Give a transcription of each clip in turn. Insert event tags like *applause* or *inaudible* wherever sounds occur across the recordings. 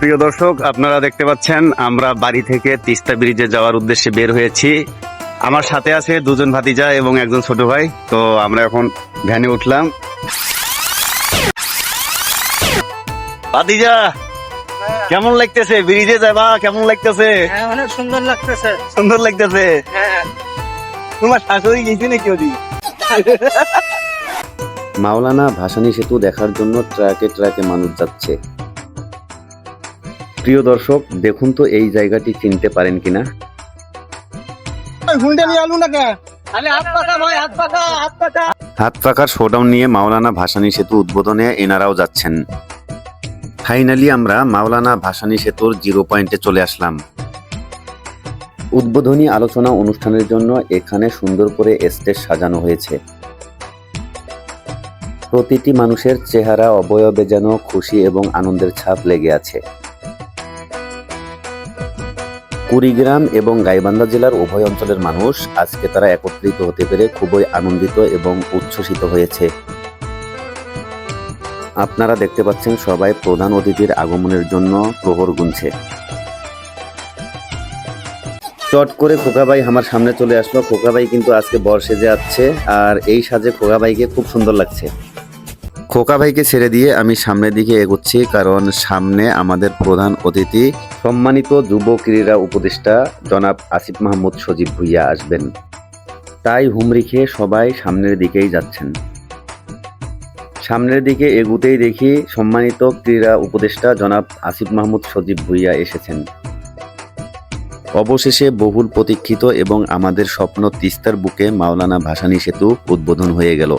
প্রিয় দর্শক আপনারা দেখতে পাচ্ছেন আমরা বাড়ি থেকে তিস্তা ব্রিজে যাওয়ার উদ্দেশ্যে বের হয়েছি। আমার সাথে আছে দুজন ভাতিজা এবং একজন ছোট ভাই তো আমরা এখন ভ্যানে উঠলাম। ভাতিজা কেমন লাগতেছে? ব্রিজে যাবা কেমন লাগতেছে? হ্যাঁ অনেক সুন্দর লাগতেছে। সুন্দর লাগতেছে? হ্যাঁ। তোমার শাশুড়ি গেছি নাকি ওদিক মাওলানা ভাসানী সেতু দেখার জন্য ট্রাকে ট্রাকে মানুষ যাচ্ছে। প্রিয় দর্শক দেখুন তো এই জায়গাটি চিনতে পারেন কিনা। হাত পাকার শোডাউন নিয়ে মাওলানা ভাসানী সেতু উদ্বোধনে এনারাও যাচ্ছেন। ফাইনালি আমরা মাওলানা ভাসানী সেতুর জিরো পয়েন্টে চলে আসলাম। উদ্বোধনী আলোচনা অনুষ্ঠানের জন্য এখানে সুন্দর করে স্টেজ সাজানো হয়েছে। প্রতিটি মানুষের চেহারা অবয়বে যেন খুশি এবং আনন্দের ছাপ লেগে আছে। কুড়িগ্রাম এবং গাইবান্ধা জেলার উভয় অঞ্চলের মানুষ আজকে তারা একত্রিত হতে পেরে খুবই আনন্দিত এবং উচ্ছ্বসিত হয়েছে। আপনারা দেখতে পাচ্ছেন সবাই প্রধান অতিথির আগমনের জন্য প্রহর গুনছে। চট করে খোকাবাই আমার সামনে চলে আসলো। খোকাবাই কিন্তু আজকে বর সেজে যাচ্ছে আর এই সাজে খোকাবাইকে খুব সুন্দর লাগছে। খোকা ভাইকে ছেড়ে দিয়ে আমি সামনের দিকে এগোচ্ছি কারণ সামনে আমাদের প্রধান অতিথি সম্মানিত যুব ক্রীড়া উপদেষ্টা জনাব আসিফ মাহমুদ সজীব ভুইয়া আসবেন। তাই হুমরি খেয়ে সবাই সামনের দিকেই যাচ্ছেন। সামনের দিকে এগুতেই দেখি সম্মানিত ক্রীড়া উপদেষ্টা জনাব আসিফ মাহমুদ সজীব ভুইয়া এসেছেন। অবশেষে বহুল প্রতীক্ষিত এবং আমাদের স্বপ্ন তিস্তার বুকে মাওলানা ভাসানী সেতু উদ্বোধন হয়ে গেল।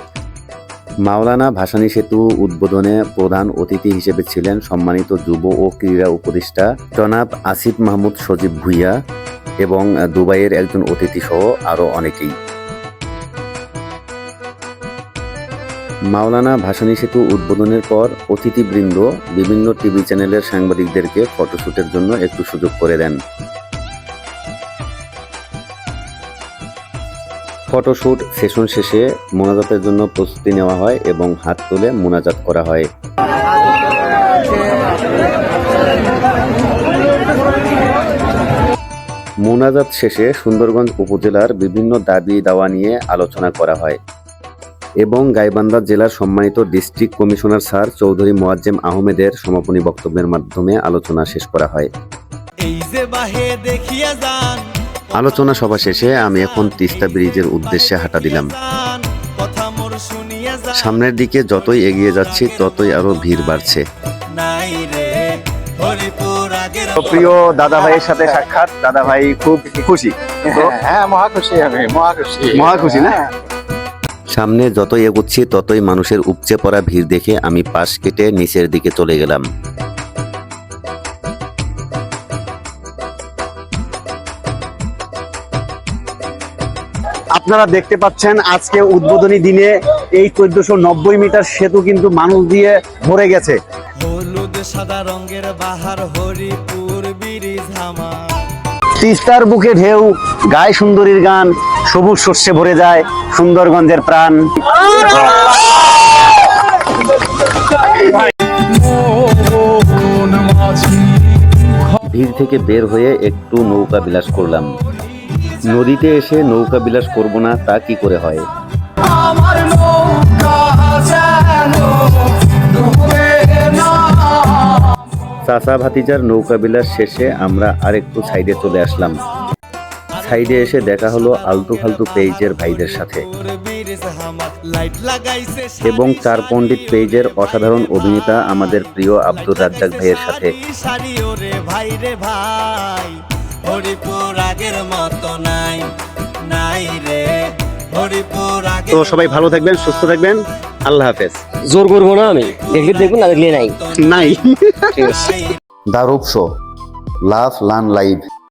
মাওলানা ভাসানী সেতু উদ্বোধনে প্রধান অতিথি হিসেবে ছিলেন সম্মানিত যুব ও ক্রীড়া উপদেষ্টা জনাব আসিফ মাহমুদ সজীব ভুইয়া এবং দুবাইয়ের একজন অতিথি সহ আরও অনেকেই। মাওলানা ভাসানী সেতু উদ্বোধনের পর অতিথিবৃন্দ বিভিন্ন টিভি চ্যানেলের সাংবাদিকদেরকে ফটোশ্যুটের জন্য একটু সুযোগ করে দেন। ফটোশুট সেশন শেষে মোনাজাতের জন্য প্রস্তুতি নেওয়া হয় এবং হাত তুলে মোনাজাত করা হয়। মোনাজাত শেষে সুন্দরগঞ্জ উপজেলার বিভিন্ন দাবি দাওয়া নিয়ে আলোচনা করা হয় এবং গাইবান্ধা জেলার সম্মানিত district commissioner sir Chowdhury Moazzem আহমেদের সমাপনী বক্তব্যের মাধ্যমে আলোচনা শেষ করা হয়। এই যে বাহে দেখিয়া যান আলোচনা সভা শেষে আমি এখন তিস্তা ব্রিজের উদ্দেশ্যে হাঁটা দিলাম। সামনের দিকে যতই এগিয়ে যাচ্ছি ততই আরও ভিড় বাড়ছে। প্রিয় দাদা ভাইয়ের সাথে সাক্ষাৎ দাদা ভাই খুব খুশি। হ্যাঁ মহা খুশি আমি মহা খুশি। মহা খুশি না? সামনে যতই এগুচ্ছি ততই মানুষের উপচে পড়া ভিড় দেখে আমি পাশ কেটে নিচের দিকে চলে গেলাম। আপনারা দেখতে পাচ্ছেন আজকে উদ্বোধনী দিনে এই চোদ্দশো নব্বই মিটার সেতু কিন্তু মানুষ দিয়ে ভরে গেছে। হলুদ সাদা রঙের বাহার হরিপুর তিস্তার বুকে ঢেউ গায়ে সুন্দরীর গান সবুজ শস্যে ভরে যায় সুন্দরগঞ্জের প্রাণ। ভিড় থেকে বের হয়ে একটু নৌকা বিলাস করলাম। নদীতে এসে নৌকা বিলাস করব না তা কি করে হয়? চাচা ভাতিজার নৌকা বিলাস শেষে আমরা আরেকটু সাইডে চলে আসলাম। সাইডে এসে দেখা হলো আলতু ফালতু পেজের ভাইদের সাথে। এবং চার পণ্ডিত পেজের অসাধারণ অভিনেতা আমাদের প্রিয় আব্দুর রাজ্জাক ভাইয়ের সাথে। আগের মতো নাই নাই রে। তো সবাই ভালো থাকবেন সুস্থ থাকবেন। আল্লাহ হাফেজ। জোর করব না আমি। দেখলে দেখুন না দেখলে নাই। নাই। *laughs* দারুপ রূপ শো। লাভ লান লাইভ।